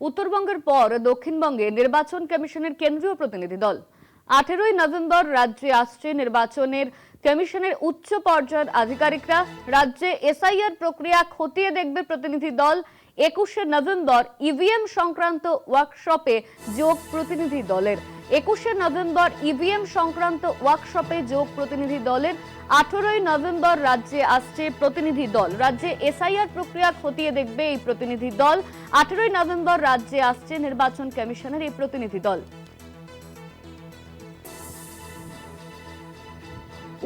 উত্তরবঙ্গের পর দক্ষিণবঙ্গে নির্বাচন কমিশনের কেন্দ্রীয় প্রতিনিধি দল। আঠেরোই নভেম্বর রাজ্যে আসছে নির্বাচনের কমিশনের উচ্চ পর্যায়ের আধিকারিকরা রাজ্যে এসআইআর প্রক্রিয়া খতিয়ে দেখবে প্রতিনিধি দল। একুশে নভেম্বর ইভিএম সংক্রান্ত ওয়ার্কশপে যোগ প্রতিনিধি দলের। একুশে নভেম্বর ইভিএম সংক্রান্ত ওয়ার্কশপে যোগ প্রতিনিধি দলের। আঠেরোই নভেম্বর রাজ্যে আসছে প্রতিনিধি দল। রাজ্যে এসআইআর প্রক্রিয়া খতিয়ে দেখবে এই প্রতিনিধি দল। আঠেরোই নভেম্বর রাজ্যে আসছে নির্বাচন কমিশনের এই প্রতিনিধি দল।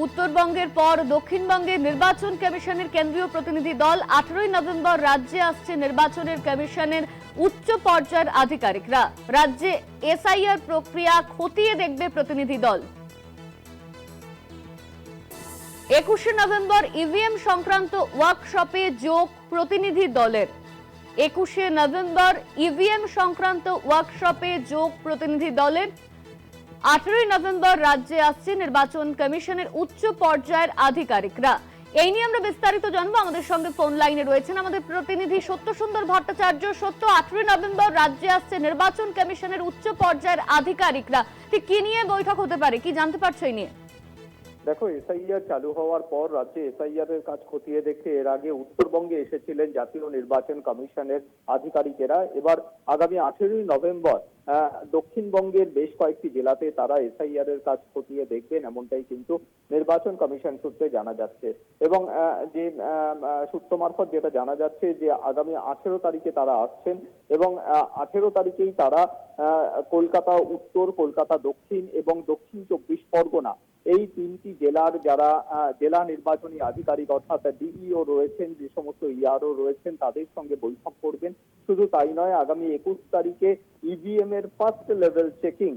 উত্তরবঙ্গের পর দক্ষিণবঙ্গে নির্বাচন কমিশনের কেন্দ্রীয় প্রতিনিধি দল আঠেরোই নভেম্বর রাজ্যে আসছে নির্বাচনের কমিশনের উচ্চ পর্যায়ের আধিকারিকরা। রাজ্যে এসআইআর প্রক্রিয়া খতিয়ে দেখবে প্রতিনিধি দল। একুশে নভেম্বর ইভিএম সংক্রান্ত ওয়ার্কশপে যোগ প্রতিনিধি দলের। একুশে নভেম্বর ইভিএম সংক্রান্ত ওয়ার্কশপে যোগ প্রতিনিধি দলের আঠেরোই নভেম্বর রাজ্যে আসছে নির্বাচন কমিশনের উচ্চ পর্যায়ের আধিকারিকরা। এই নিয়ে আমরা বিস্তারিত জানব। আমাদের সঙ্গে ফোন লাইনে রয়েছেন আমাদের প্রতিনিধি সত্য সুন্দর ভট্টাচার্য। সত্য, আঠেরোই নভেম্বর রাজ্যে আসছে নির্বাচন কমিশনের উচ্চ পর্যায়ের আধিকারিকরা। ঠিক কি নিয়ে বৈঠক হতে পারে? কি জানতে পারছ এই নিয়ে? দেখো, এসআইআর চালু হওয়ার পর রাজ্যে এসআইআর এর কাজ খতিয়ে দেখতে এর আগে উত্তরবঙ্গে এসেছিলেন জাতীয় নির্বাচন কমিশনের আধিকারিকেরা। এবার আগামী আঠেরোই নভেম্বর দক্ষিণবঙ্গের বেশ কয়েকটি জেলাতে তারা এসআইআর এর কাজ খতিয়ে দেখবেন, এমনটাই কিন্তু নির্বাচন কমিশন সূত্রে জানা যাচ্ছে। এবং যে সূত্র মারফত যেটা জানা যাচ্ছে যে আগামী আঠেরো তারিখে তারা আসছেন এবং আঠেরো তারিখেই তারা কলকাতা উত্তর, কলকাতা দক্ষিণ এবং দক্ষিণ চব্বিশ পরগনা এই তিনটি জেলার যারা জেলা নির্বাচনী আধিকারিক অর্থাৎ ডিইও রয়েছেন, যে সমস্ত ইআরও রয়েছেন, তাদের সঙ্গে বৈঠক করবেন। শুধু তাই নয়, আগামী একুশ তারিখে ইভিএম এর ফার্স্ট লেভেল চেকিং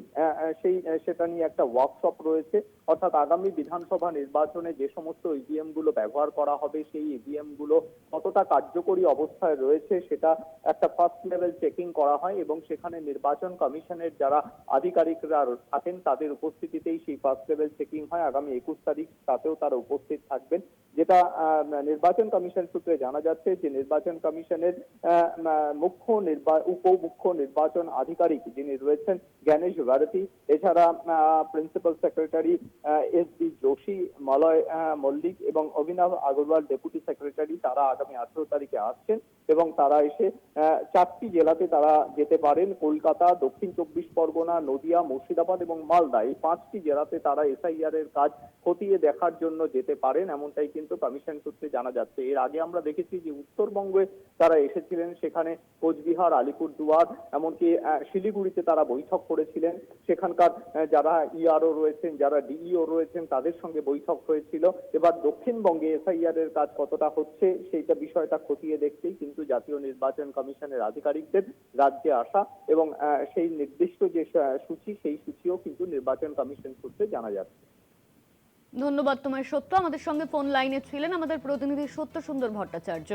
সেই সেটা নিয়ে একটা ওয়ার্কশপ রয়েছে। অর্থাৎ আগামী বিধানসভা নির্বাচনে যে সমস্ত ইভিএমগুলো ব্যবহার করা হবে, সেই ইভিএমগুলো কতটা কার্যকরী অবস্থায় রয়েছে, সেটা একটা ফার্স্ট লেভেল চেকিং করা হয় এবং সেখানে নির্বাচন কমিশনের যারা আধিকারিকরা থাকেন, তাদের উপস্থিতিতেই সেই ফার্স্ট লেভেল চেকিং হয় আগামী একুশ তারিখ, তাতেও তারা উপস্থিত থাকবেন। যেটা নির্বাচন কমিশন সূত্রে জানা যাচ্ছে যে নির্বাচন কমিশনের মুখ্য উপ মুখ্য নির্বাচন আধিকারিক যিনি রয়েছেন, জ্ঞানেশ ভারতী। এছাড়া principal secretary S D Joshi, Malay Mallick এবং অভিনব আগরওয়াল, ডেপুটি সেক্রেটারি, তারা আগামী আঠেরো তারিখে আসছেন। এবং তারা এসে চারটি জেলাতে তারা যেতে পারেন। কলকাতা, দক্ষিণ চব্বিশ পরগনা, নদিয়া, মুর্শিদাবাদ এবং মালদা। এই পাঁচটি জেলাতে তারা এসআইআর এর কাজ খতিয়ে দেখার জন্য যেতে পারেন, এমনটাই কিন্তু কমিশন সূত্রে জানা যাচ্ছে। এর আগে আমরা দেখেছি যে উত্তরবঙ্গে তারা এসেছিলেন, সেখানে কোচবিহার, আলিপুরদুয়ার, এমনকি শিলিগুড়িতে তারা বৈঠক করেছিলেন। সেখানকার যারা ইআরও রয়েছেন, যারা ডিইও রয়েছেন, তাদের সঙ্গে বৈঠক হয়েছিল। এবার দক্ষিণবঙ্গে এসআইআর এর কাজ কতটা হচ্ছে, সেইটা বিষয়টা খতিয়ে দেখতেই কিন্তু জাতীয় নির্বাচন কমিশনের আধিকারিকদের রাজ্যে আসা এবং সেই নির্দিষ্ট যে সূচি, সেই সূচিও কিন্তু নির্বাচন কমিশন সূত্রে জানা যাচ্ছে। ধন্যবাদ তোমায় সত্য। আমাদের সঙ্গে ফোন লাইনে ছিলেন আমাদের প্রতিনিধি সত্য সুন্দর ভট্টাচার্য।